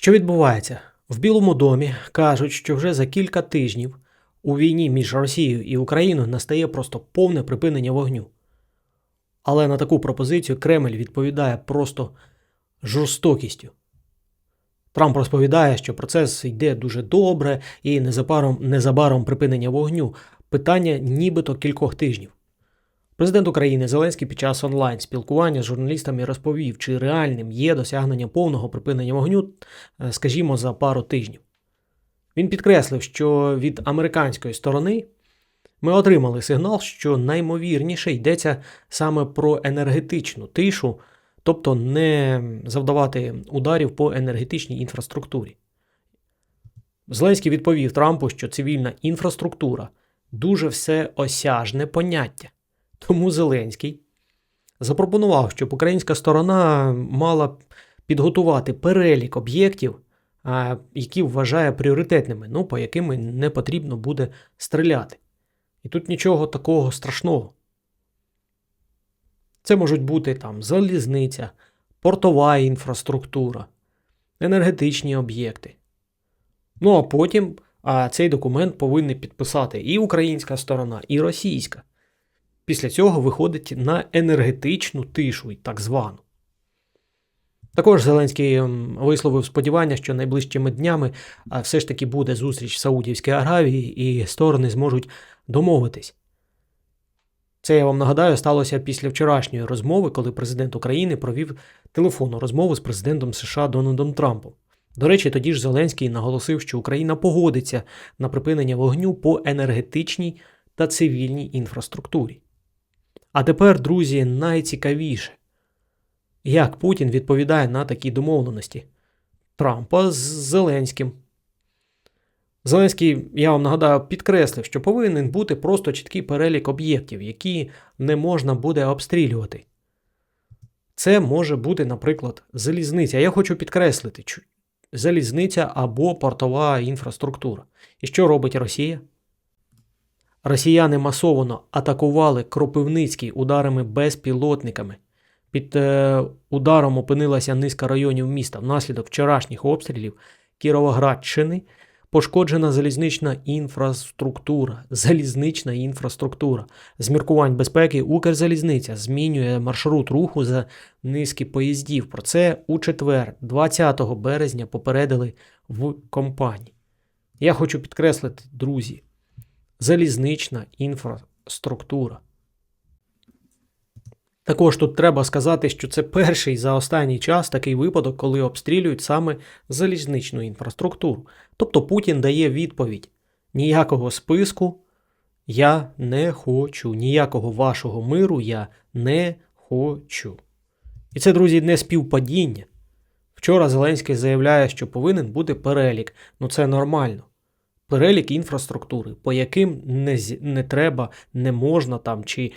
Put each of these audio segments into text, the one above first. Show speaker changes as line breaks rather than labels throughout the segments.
Що відбувається? В Білому домі кажуть, що вже за кілька тижнів у війні між Росією і Україною настає просто повне припинення вогню. Але на таку пропозицію Кремль відповідає просто жорстокістю. Трамп розповідає, що процес йде дуже добре і незабаром, незабаром припинення вогню. Питання нібито кількох тижнів. Президент України Зеленський під час онлайн спілкування з журналістами розповів, чи реальним є досягнення повного припинення вогню, е, скажімо, за пару тижнів. Він підкреслив, що від американської сторони ми отримали сигнал, що наймовірніше йдеться саме про енергетичну тишу, тобто не завдавати ударів по енергетичній інфраструктурі. Зеленський відповів Трампу, що цивільна інфраструктура дуже всеосяжне поняття. Тому Зеленський запропонував, щоб українська сторона мала підготувати перелік об'єктів, які вважає пріоритетними, ну, по яким не потрібно буде стріляти. І тут нічого такого страшного. Це можуть бути там залізниця, портова інфраструктура, енергетичні об'єкти. Ну а потім а, цей документ повинні підписати і українська сторона, і російська. Після цього виходить на енергетичну тишу, так звану. Також Зеленський ем, висловив сподівання, що найближчими днями все ж таки буде зустріч в Саудівській Аравії і сторони зможуть домовитись. Це я вам нагадаю сталося після вчорашньої розмови, коли президент України провів телефонну розмову з президентом США Дональдом Трампом. До речі, тоді ж Зеленський наголосив, що Україна погодиться на припинення вогню по енергетичній та цивільній інфраструктурі. А тепер, друзі, найцікавіше, як Путін відповідає на такі домовленості Трампа з Зеленським. Зеленський, я вам нагадаю, підкреслив, що повинен бути просто чіткий перелік об'єктів, які не можна буде обстрілювати. Це може бути, наприклад, залізниця. Я хочу підкреслити, залізниця або портова інфраструктура. І що робить Росія? Росіяни масово атакували Кропивницький ударами безпілотниками. Під е, ударом опинилася низка районів міста. Внаслідок вчорашніх обстрілів Кіровоградщини пошкоджена залізнична інфраструктура. Залізнична інфраструктура. З міркувань безпеки Укрзалізниця змінює маршрут руху за низки поїздів. Про це у четвер, 20 березня, попередили в компанії. Я хочу підкреслити, друзі залізнична інфраструктура. Також тут треба сказати, що це перший за останній час такий випадок, коли обстрілюють саме залізничну інфраструктуру. Тобто Путін дає відповідь: ніякого списку я не хочу, ніякого вашого миру я не хочу. І це, друзі, не співпадіння. Вчора Зеленський заявляє, що повинен бути перелік, ну це нормально перелік інфраструктури, по яким не не треба, не можна там, чи,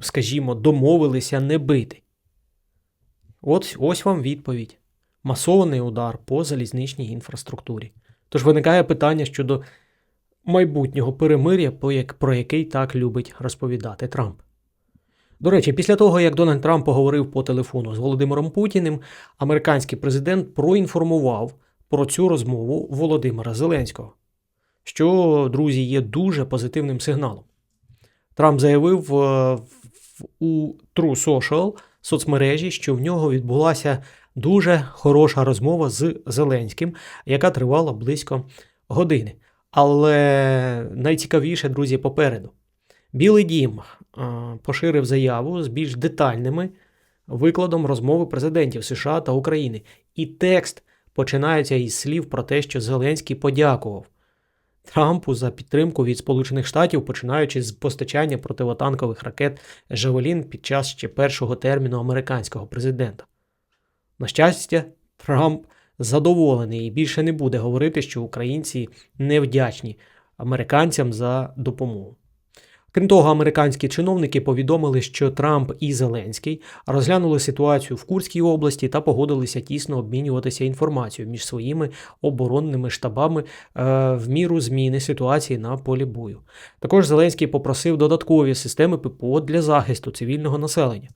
скажімо, домовилися не бити. От ось вам відповідь. Масований удар по залізничній інфраструктурі. Тож виникає питання щодо майбутнього перемир'я, про який так любить розповідати Трамп. До речі, після того, як Дональд Трамп поговорив по телефону з Володимиром Путіним, американський президент проінформував про цю розмову Володимира Зеленського, що, друзі, є дуже позитивним сигналом. Трамп заявив е, у True Social соцмережі, що в нього відбулася дуже хороша розмова з Зеленським, яка тривала близько години. Але найцікавіше, друзі, попереду. Білий дім е, поширив заяву з більш детальними викладом розмови президентів США та України. І текст починаються із слів про те, що Зеленський подякував Трампу за підтримку від Сполучених Штатів, починаючи з постачання противотанкових ракет Жавелін під час ще першого терміну американського президента. На щастя, Трамп задоволений і більше не буде говорити, що українці невдячні американцям за допомогу. Крім того, американські чиновники повідомили, що Трамп і Зеленський розглянули ситуацію в Курській області та погодилися тісно обмінюватися інформацією між своїми оборонними штабами е, в міру зміни ситуації на полі бою. Також Зеленський попросив додаткові системи ППО для захисту цивільного населення,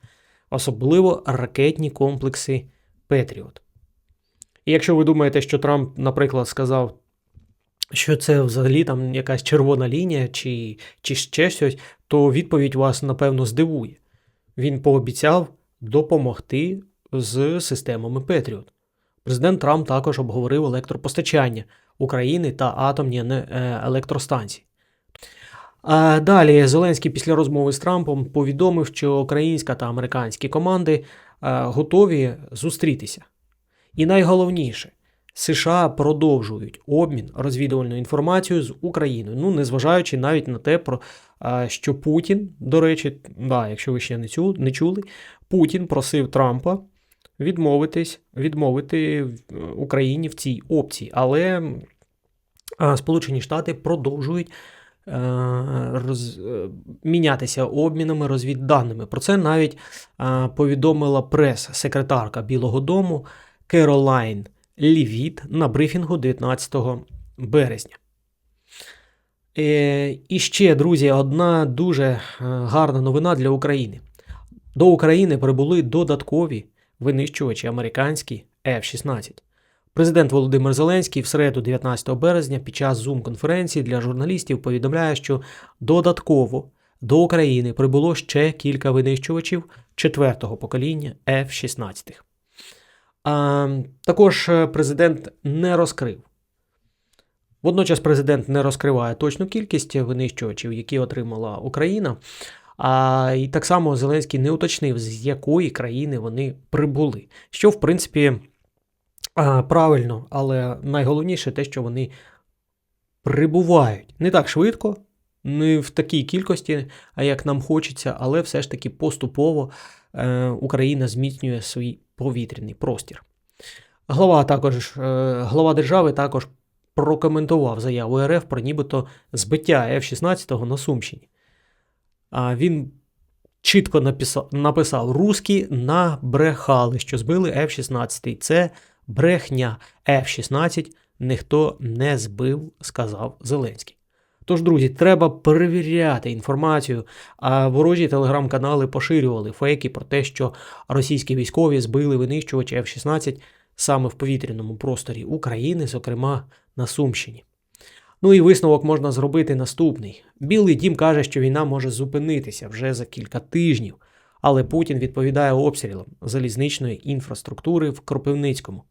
особливо ракетні комплекси Петріот. І якщо ви думаєте, що Трамп, наприклад, сказав, що це взагалі там якась червона лінія чи, чи ще щось, то відповідь вас, напевно, здивує. Він пообіцяв допомогти з системами Петріот. Президент Трамп також обговорив електропостачання України та атомні е, електростанції. А далі Зеленський після розмови з Трампом повідомив, що українська та американські команди е, готові зустрітися. І найголовніше, США продовжують обмін розвідувальною інформацією з Україною. Ну, незважаючи навіть на те, про е, що Путін, до речі, да, якщо ви ще не чули, не чули, Путін просив Трампа відмовитись, відмовити Україні в цій опції. Але е, Сполучені Штати продовжують е, роз, е, мінятися обмінами розвідданими. Про це навіть е, повідомила прес-секретарка Білого Дому Керолайн Лівіт на брифінгу 19 березня. Е, і ще, друзі, одна дуже е, гарна новина для України. До України прибули додаткові винищувачі американські F-16. Президент Володимир Зеленський в середу 19 березня під час Zoom-конференції для журналістів повідомляє, що додатково до України прибуло ще кілька винищувачів четвертого покоління F-16. А, також е, президент не розкрив. Водночас президент не розкриває точну кількість винищувачів, які отримала Україна. А і так само Зеленський не уточнив, з якої країни вони прибули. Що, в принципі, правильно, але найголовніше те, що вони прибувають не так швидко, не в такій кількості, як нам хочеться, але все ж таки поступово е, Україна зміцнює свій повітряний простір. Глава також е, глава держави також прокоментував заяву РФ про нібито збиття F-16 на Сумщині. А він чітко написав, написав: Руські набрехали, що збили F-16. Це брехня. F-16 ніхто не збив, сказав Зеленський. Тож, друзі, треба перевіряти інформацію. А ворожі телеграм-канали поширювали фейки про те, що російські військові збили винищувачі F-16 саме в повітряному просторі України, зокрема на Сумщині. Ну і висновок можна зробити наступний: Білий дім каже, що війна може зупинитися вже за кілька тижнів, але Путін відповідає обстрілам залізничної інфраструктури в Кропивницькому.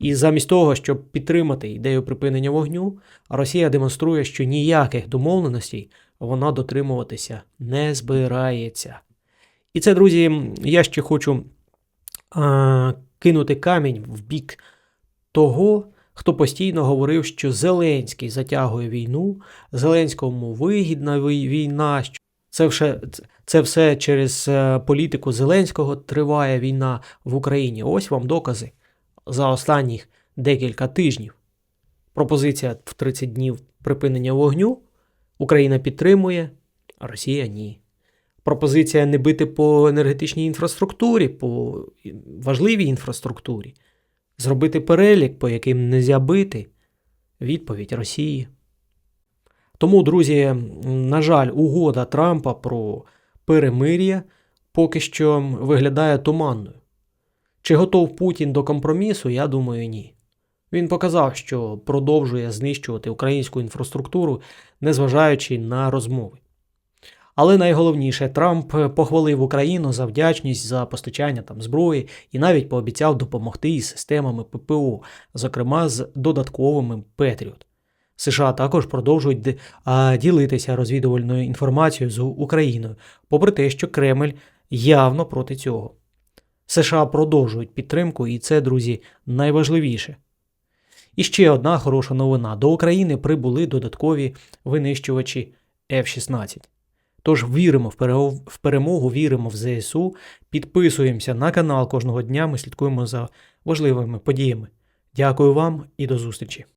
І замість того, щоб підтримати ідею припинення вогню, Росія демонструє, що ніяких домовленостей вона дотримуватися не збирається. І це, друзі, я ще хочу а, кинути камінь в бік того, хто постійно говорив, що Зеленський затягує війну, Зеленському вигідна війна. що Це все, це все через е, політику Зеленського триває війна в Україні. Ось вам докази за останніх декілька тижнів. Пропозиція в 30 днів припинення вогню. Україна підтримує, а Росія ні. Пропозиція не бити по енергетичній інфраструктурі, по важливій інфраструктурі. Зробити перелік, по яким не можна бити. Відповідь Росії. Тому, друзі, на жаль, угода Трампа про перемир'я поки що виглядає туманною. Чи готов Путін до компромісу, я думаю, ні. Він показав, що продовжує знищувати українську інфраструктуру, незважаючи на розмови. Але найголовніше, Трамп похвалив Україну за вдячність за постачання там зброї і навіть пообіцяв допомогти із системами ППО, зокрема з додатковими Петріот. США також продовжують ділитися розвідувальною інформацією з Україною, попри те, що Кремль явно проти цього. США продовжують підтримку, і це, друзі, найважливіше. І ще одна хороша новина: до України прибули додаткові винищувачі F-16. Тож віримо в перемогу, віримо в ЗСУ, підписуємося на канал кожного дня. Ми слідкуємо за важливими подіями. Дякую вам і до зустрічі!